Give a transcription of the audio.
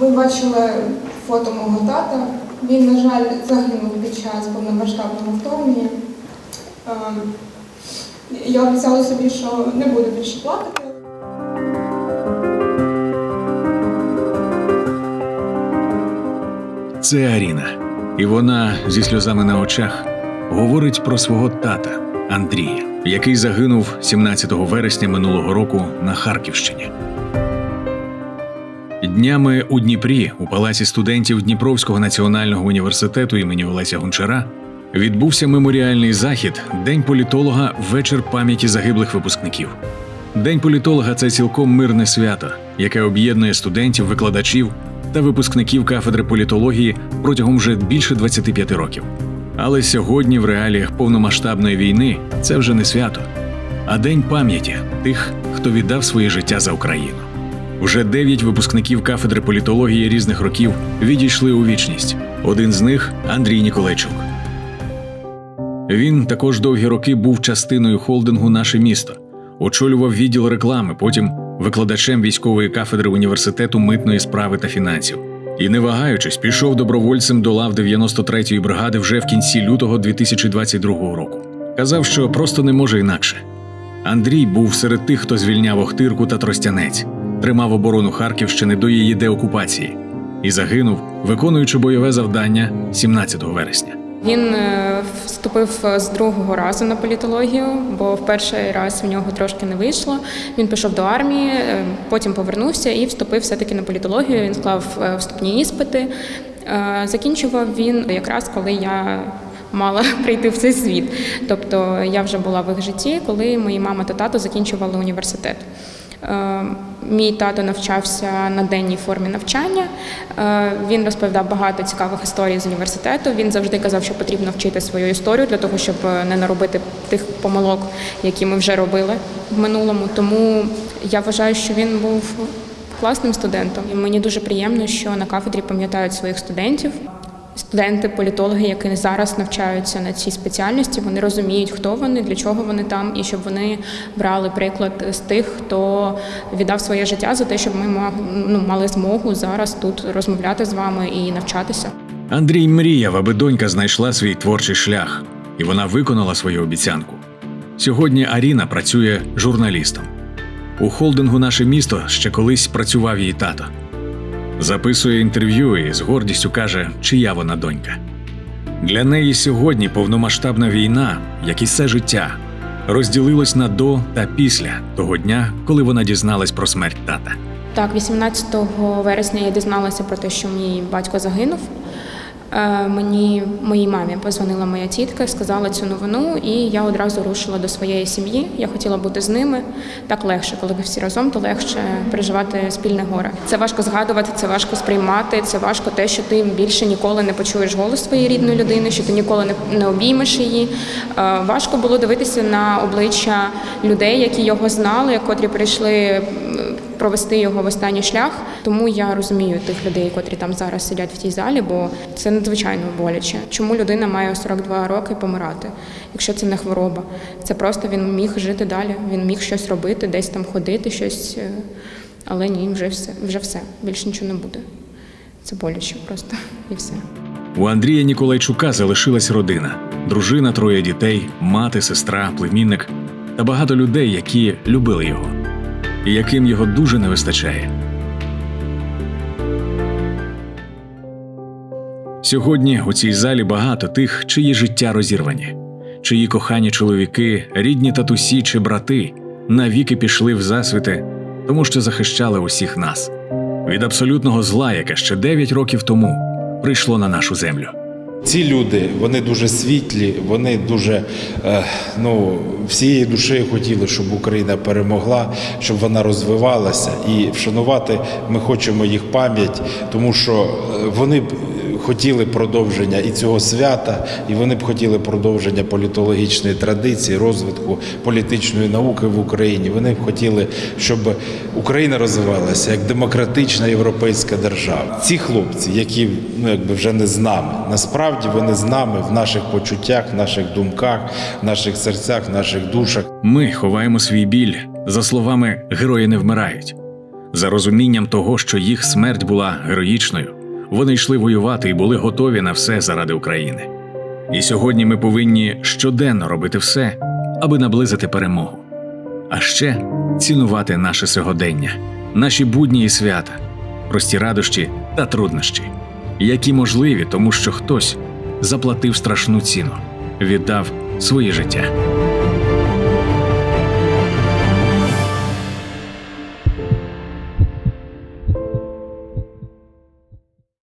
Ви бачили фото мого тата. Він, на жаль, загинув під час повномасштабного вторгнення. Ем, Я обіцяла собі, що не буду більше плакати. Це Аріна, і вона зі сльозами на очах говорить про свого тата Андрія, який загинув 17 вересня минулого року на Харківщині. Днями у Дніпрі, у палаці студентів Дніпровського національного університету імені Олеся Гончара, відбувся меморіальний захід День політолога вечір пам'яті загиблих випускників. День політолога це цілком мирне свято, яке об'єднує студентів, викладачів та випускників кафедри політології протягом вже більше 25 років. Але сьогодні, в реаліях повномасштабної війни, це вже не свято, а день пам'яті тих, хто віддав своє життя за Україну. Вже дев'ять випускників кафедри політології різних років відійшли у вічність. Один з них Андрій Ніколайчук. Він також довгі роки був частиною холдингу Наше місто, очолював відділ реклами, потім викладачем військової кафедри університету митної справи та фінансів. І, не вагаючись, пішов добровольцем до лав 93-ї бригади вже в кінці лютого 2022 року. Казав, що просто не може інакше. Андрій був серед тих, хто звільняв Охтирку та Тростянець, тримав оборону Харківщини до її деокупації і загинув, виконуючи бойове завдання 17 вересня. Він е, вступив з другого разу на політологію, бо в перший раз в нього трошки не вийшло. Він пішов до армії, е, потім повернувся і вступив все-таки на політологію. Він склав е, вступні іспити. Е, Закінчував він якраз коли я мала прийти в цей світ. Тобто я вже була в їх житті, коли мої мама та тато закінчували університет. Мій тато навчався на денній формі навчання. Е, Він розповідав багато цікавих історій з університету. Він завжди казав, що потрібно вчити свою історію для того, щоб е, не наробити тих помилок, які ми вже робили в минулому. Тому я вважаю, що він був класним студентом. І мені дуже приємно, що на кафедрі пам'ятають своїх студентів. Студенти, політологи, які зараз навчаються на цій спеціальності, вони розуміють, хто вони, для чого вони там, і щоб вони брали приклад з тих, хто віддав своє життя за те, щоб ми ну, мали змогу зараз тут розмовляти з вами і навчатися. Андрій мріяв, аби донька знайшла свій творчий шлях, і вона виконала свою обіцянку. Сьогодні Аріна працює журналістом. У холдингу наше місто ще колись працював її тато. Записує інтерв'ю і з гордістю каже, чия вона донька. Для неї сьогодні повномасштабна війна, як і все життя, розділилось на до та після того дня, коли вона дізналась про смерть тата. Так, 18 вересня я дізналася про те, що мій батько загинув. Е, Мені моїй мамі позвонила моя тітка, сказала цю новину, і я одразу рушила до своєї сім'ї. Я хотіла бути з ними. Так легше, коли ви всі разом, то легше переживати спільне горе. Це важко згадувати, це важко сприймати. Це важко те, що ти більше ніколи не почуєш голос своєї рідної людини, що ти ніколи не, обіймеш її. Е, Важко було дивитися на обличчя людей, які його знали, котрі прийшли провести його в останній шлях. Тому я розумію тих людей, котрі там зараз сидять в тій залі, бо це надзвичайно боляче. Чому людина має у 42 роки помирати, якщо це не хвороба? Це просто він міг жити далі, він міг щось робити, десь там ходити, щось. е, Але ні, вже все, вже все. Більше нічого не буде. Це боляче просто і все. У Андрія Ніколайчука залишилась родина: дружина, троє дітей, мати, сестра, племінник та багато людей, які любили його, і яким його дуже не вистачає. Сьогодні у цій залі багато тих, чиї життя розірвані, чиї кохані чоловіки, рідні татусі чи брати навіки пішли в засвіти, тому що захищали усіх нас від абсолютного зла, яке ще 9 років тому прийшло на нашу землю. Ці люди вони дуже світлі, вони дуже е, ну, всією душею хотіли, щоб Україна перемогла, щоб вона розвивалася. І вшанувати ми хочемо їх пам'ять, тому що е, вони хотіли продовження і цього свята, і вони б хотіли продовження політологічної традиції, розвитку політичної науки в Україні. Вони б хотіли, щоб Україна розвивалася як демократична європейська держава. Ці хлопці, які ну якби вже не з нами, насправді вони з нами в наших почуттях, в наших думках, в наших серцях, в наших душах. Ми ховаємо свій біль за словами герої не вмирають. за розумінням того, що їх смерть була героїчною. Вони йшли воювати і були готові на все заради України. І сьогодні ми повинні щоденно робити все, аби наблизити перемогу. А ще цінувати наше сьогодення, наші будні і свята, прості радощі та труднощі, які можливі, тому що хтось заплатив страшну ціну, віддав своє життя.